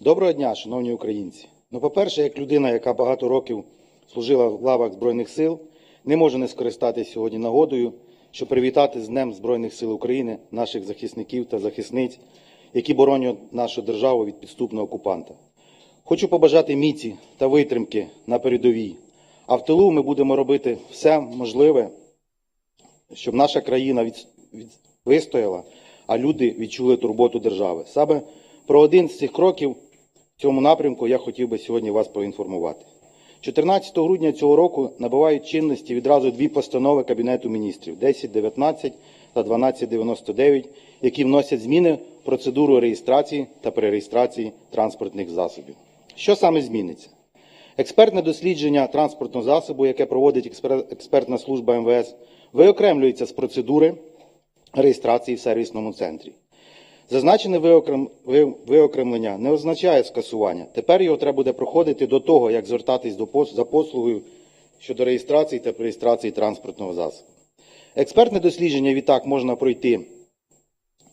Доброго дня, шановні українці. Ну, по-перше, як людина, яка багато років служила в лавах Збройних сил, не можу не скористатися сьогодні нагодою, щоб привітати з Днем Збройних сил України наших захисників та захисниць, які боронять нашу державу від підступного окупанта. Хочу побажати міці та витримки на передовій. А в тилу ми будемо робити все можливе, щоб наша країна від, від, вистояла, а люди відчули турботу держави. Саме про один з цих кроків в цьому напрямку я хотів би сьогодні вас проінформувати. 14 грудня цього року набувають чинності відразу дві постанови Кабінету міністрів 1019 та 1299, які вносять зміни в процедуру реєстрації та перереєстрації транспортних засобів. Що саме зміниться? Експертне дослідження транспортного засобу, яке проводить експертна служба МВС, виокремлюється з процедури реєстрації в сервісному центрі. Зазначене виокремлення не означає скасування. Тепер його треба буде проходити до того, як звертатись до за послугою щодо реєстрації та реєстрації транспортного засобу. Експертне дослідження відтак можна пройти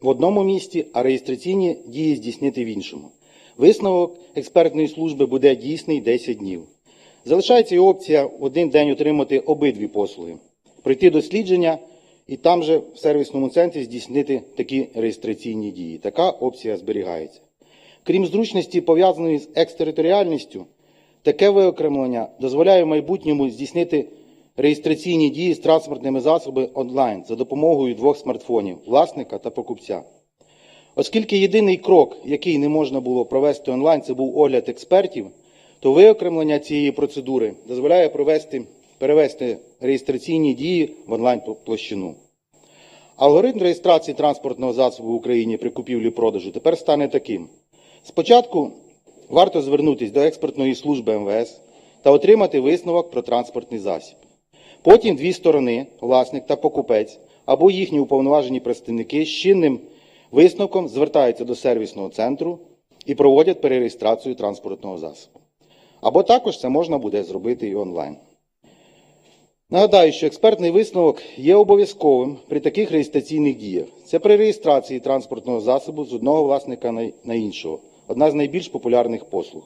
в одному місті, а реєстраційні дії здійснити в іншому. Висновок експертної служби буде дійсний 10 днів. Залишається і опція один день отримати обидві послуги, пройти дослідження і там же в сервісному центрі здійснити такі реєстраційні дії. Така опція зберігається. Крім зручності, пов'язаної з екстериторіальністю, таке виокремлення дозволяє в майбутньому здійснити реєстраційні дії з транспортними засобами онлайн за допомогою двох смартфонів власника та покупця. Оскільки єдиний крок, який не можна було провести онлайн, це був огляд експертів, то виокремлення цієї процедури дозволяє провести, перевести реєстраційні дії в онлайн площину. Алгоритм реєстрації транспортного засобу в Україні при купівлі-продажу тепер стане таким. Спочатку варто звернутися до експертної служби МВС та отримати висновок про транспортний засіб. Потім дві сторони, власник та покупець, або їхні уповноважені представники з чинним висновком звертаються до сервісного центру і проводять перереєстрацію транспортного засобу. Або також це можна буде зробити і онлайн. Нагадаю, що експертний висновок є обов'язковим при таких реєстраційних діях. Це при реєстрації транспортного засобу з одного власника на- іншого. Одна з найбільш популярних послуг.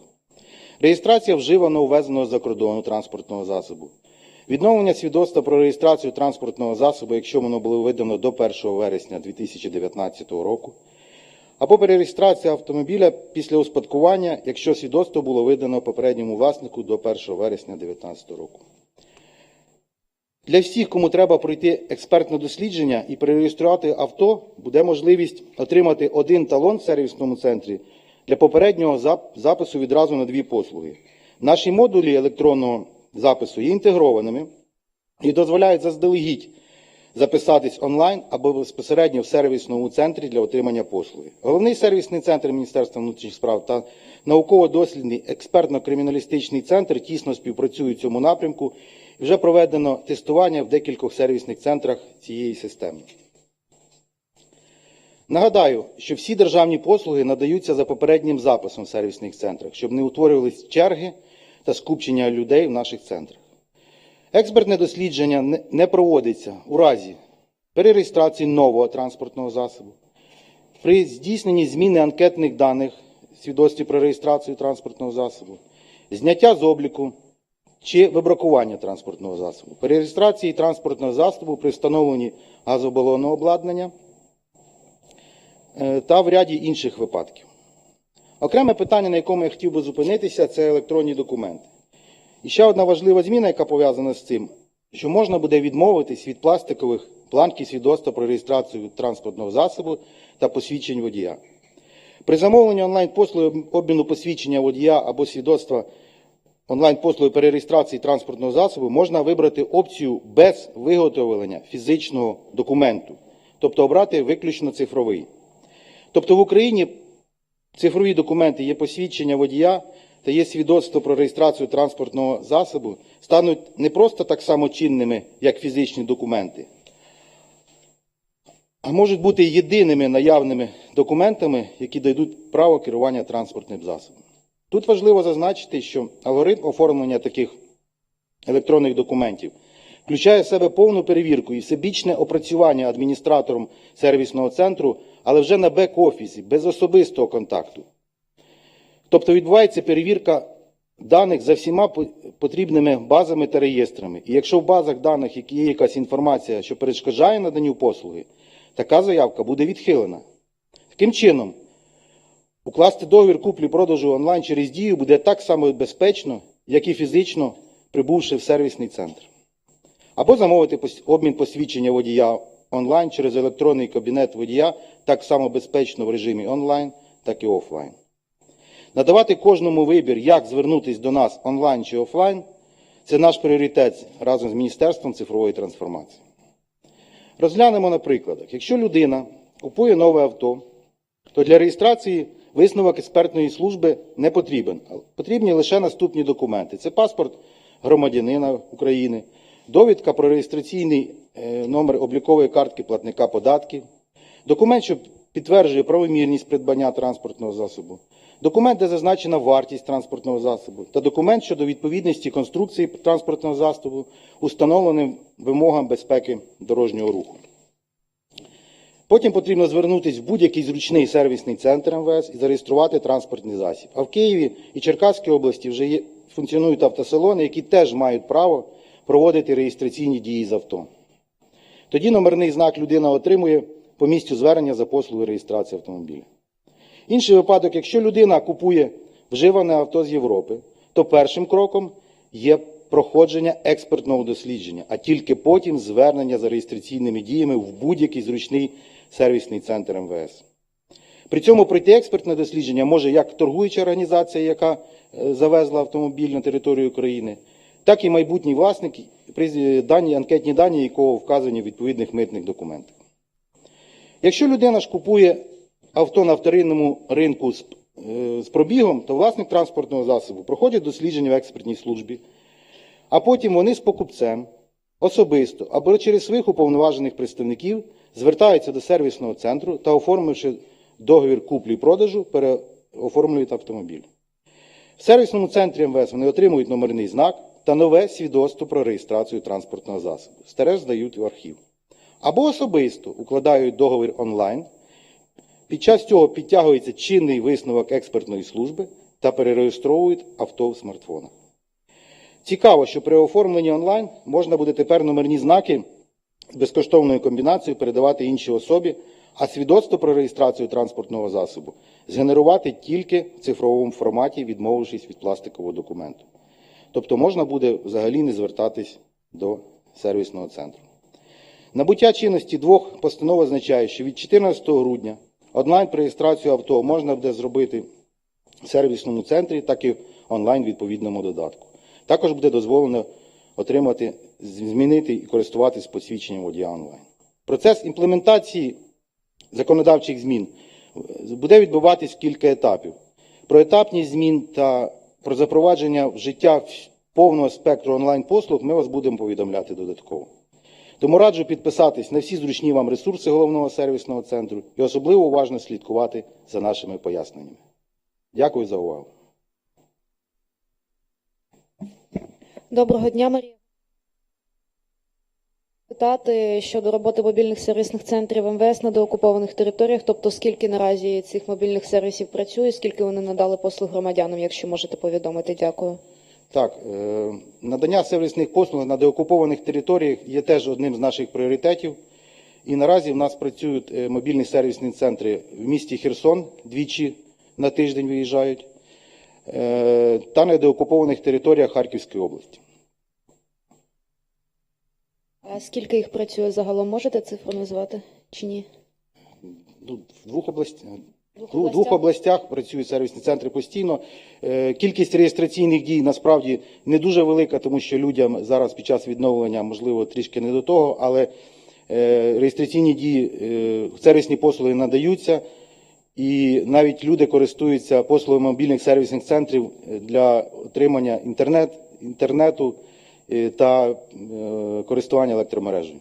Реєстрація вживаного ввезеного за кордону транспортного засобу. Відновлення свідоцтва про реєстрацію транспортного засобу, якщо воно було видано до 1 вересня 2019 року. Або перереєстрація автомобіля після успадкування, якщо свідоцтво було видано попередньому власнику до 1 вересня 2019 року. Для всіх, кому треба пройти експертне дослідження і перереєструвати авто, буде можливість отримати один талон в сервісному центрі для попереднього запису відразу на дві послуги. Наші модулі електронного запису є інтегрованими і дозволяють заздалегідь записатись онлайн або безпосередньо в сервісному центрі для отримання послуги. Головний сервісний центр Міністерства внутрішніх справ та науково-дослідний експертно-криміналістичний центр тісно співпрацюють в цьому напрямку. Вже проведено тестування в декількох сервісних центрах цієї системи. Нагадаю, що всі державні послуги надаються за попереднім записом в сервісних центрах, щоб не утворювались черги та скупчення людей в наших центрах. Експертне дослідження не- проводиться у разі перереєстрації нового транспортного засобу, при здійсненні зміни анкетних даних свідоцтві про реєстрацію транспортного засобу, зняття з обліку чи вибракування транспортного засобу, перереєстрації транспортного засобу при встановленні газобалонного обладнання е, та в ряді інших випадків. Окреме питання, на якому я хотів би зупинитися, це електронні документи. І ще одна важлива зміна, яка пов'язана з цим, що можна буде відмовитись від пластикових бланків свідоцтва про реєстрацію транспортного засобу та посвідчень водія. При замовленні онлайн-послуги обміну посвідчення водія або свідоцтва онлайн-послуги перереєстрації транспортного засобу можна вибрати опцію без виготовлення фізичного документу, тобто обрати виключно цифровий. Тобто в Україні цифрові документи є посвідчення водія та є свідоцтво про реєстрацію транспортного засобу, стануть не просто так само чинними, як фізичні документи, а можуть бути єдиними наявними документами, які дадуть право керування транспортним засобом. Тут важливо зазначити, що алгоритм оформлення таких електронних документів включає в себе повну перевірку і всебічне опрацювання адміністратором сервісного центру, але вже на бек-офісі, без особистого контакту. Тобто відбувається перевірка даних за всіма потрібними базами та реєстрами. І якщо в базах даних є якась інформація, що перешкоджає наданню послуги, така заявка буде відхилена. Таким чином, укласти договір куплі-продажу онлайн через дію буде так само безпечно, як і фізично прибувши в сервісний центр. Або замовити обмін посвідчення водія онлайн через електронний кабінет водія так само безпечно в режимі онлайн, так і офлайн. Надавати кожному вибір, як звернутися до нас онлайн чи офлайн, це наш пріоритет разом з Міністерством цифрової трансформації. Розглянемо на прикладах. Якщо людина купує нове авто, то для реєстрації висновок експертної служби не потрібен. Потрібні лише наступні документи: це паспорт громадянина України, довідка про реєстраційний е, номер облікової картки платника податків, документ, що підтверджує правомірність придбання транспортного засобу, документ, де зазначена вартість транспортного засобу, та документ щодо відповідності конструкції транспортного засобу установленим вимогам безпеки дорожнього руху. Потім потрібно звернутися в будь-який зручний сервісний центр МВС і зареєструвати транспортний засіб. А в Києві і Черкаській області вже є, функціонують автосалони, які теж мають право проводити реєстраційні дії з авто. Тоді номерний знак людина отримує по місцю звернення за послугою реєстрації автомобіля. Інший випадок, якщо людина купує вживане авто з Європи, то першим кроком є проходження експертного дослідження, а тільки потім звернення за реєстраційними діями в будь-який зручний сервісний центр МВС. При цьому пройти експертне дослідження може як торгуюча організація, яка е, завезла автомобіль на територію України, так і майбутній власник, дані, анкетні дані якого вказані в відповідних митних документах. Якщо людина ж купує авто на вторинному ринку з, е, з пробігом, то власник транспортного засобу проходить дослідження в експертній службі, а потім вони з покупцем особисто або через своїх уповноважених представників звертаються до сервісного центру та, оформивши договір куплі-продажу, переоформлюють автомобіль. В сервісному центрі МВС вони отримують номерний знак та нове свідоцтво про реєстрацію транспортного засобу. Старе здають в архів. Або особисто укладають договір онлайн. Під час цього підтягується чинний висновок експертної служби та перереєстровують авто в смартфонах. Цікаво, що при оформленні онлайн можна буде тепер номерні знаки з безкоштовною комбінацією передавати іншій особі, а свідоцтво про реєстрацію транспортного засобу згенерувати тільки в цифровому форматі, відмовившись від пластикового документу. Тобто можна буде взагалі не звертатись до сервісного центру. Набуття чинності двох постанов означає, що від 14 грудня онлайн реєстрацію авто можна буде зробити в сервісному центрі, так і онлайн відповідному додатку. Також буде дозволено отримати, змінити і користуватись посвідченням водія онлайн. Процес імплементації законодавчих змін буде відбуватись кілька етапів. Про етапність змін та про запровадження в життя повного спектру онлайн-послуг ми вас будемо повідомляти додатково. Тому раджу підписатись на всі зручні вам ресурси головного сервісного центру і особливо уважно слідкувати за нашими поясненнями. Дякую за увагу. Доброго дня, Марія. Питати щодо роботи мобільних сервісних центрів МВС на деокупованих територіях, тобто скільки наразі цих мобільних сервісів працює, скільки вони надали послуг громадянам, якщо можете повідомити. Дякую. Так, е, надання сервісних послуг на деокупованих територіях є теж одним з наших пріоритетів. І наразі в нас працюють е, мобільні сервісні центри в місті Херсон двічі на тиждень виїжджають, та на деокупованих територіях Харківської області. А скільки їх працює загалом? Можете цифру назвати чи ні? Ну, В двох областях. У двох областях працюють сервісні центри постійно. Е, Кількість реєстраційних дій насправді не дуже велика, тому що людям зараз під час відновлення, можливо, трішки не до того, але е, реєстраційні дії, е, сервісні послуги надаються, і навіть люди користуються послугами мобільних сервісних центрів е, для отримання інтернет, інтернету е, та е, користування електромережею.